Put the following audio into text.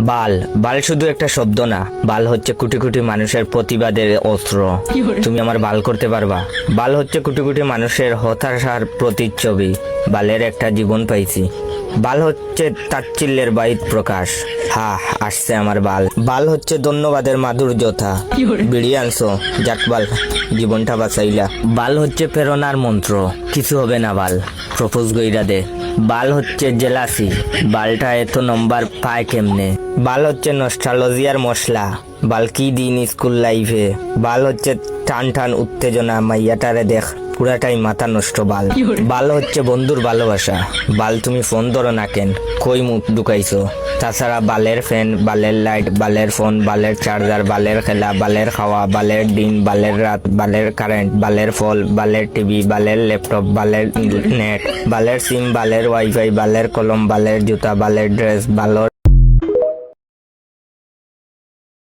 বাল। বাল শুধু একটা শব্দ না, বাল হচ্ছে কোটি কোটি মানুষের প্রতিবাদের অস্ত্র। তুমি আমার বাল করতে পারবা। বাল হচ্ছে কোটি কোটি মানুষের হতাশার প্রতিচ্ছবি। বালের একটা জীবন পাইছি। বাল হচ্ছে তাচ্ছিল্যের বাইত প্রকাশ। হা, আসছে আমার বাল। বাল হচ্ছে ধন্যবাদের মাধুর্যতা। বিড়ি আনছো, যাক বাল, জীবনটা বাঁচাইলা। বাল হচ্ছে প্রেরণার মন্ত্র। কিছু হবে না বাল। প্রপোজ গইরা দে। বাল হচ্ছে জেলাসি। বালটা এত নম্বর পায় কেমনে? বাল হচ্ছে নস্টালজিয়ার মশলা। বাল কি দিন স্কুল লাইফে বাল হচ্ছে টান টান উত্তেজনা, মাইয়াটারে দেখ। পুরাটাই মাথা নষ্ট বাল। বাল হচ্ছে বন্ধুর ভালোবাসা। বাল তুমি ফোন ধরো না কেন? কই মুখ ঢুকাইছো? তাছাড়া বালের ফ্যান বালের লাইট বালের ফোন বালের চার্জার বালের খেলা বালের খাওয়া বালের দিন বালের রাত বালের কারেন্ট বালের ফল বালের টিভি বালের ল্যাপটপ বালের নেট বালের সিম বালের ওয়াইফাই বালের কলম বালের জুতা বালের ড্রেস বালের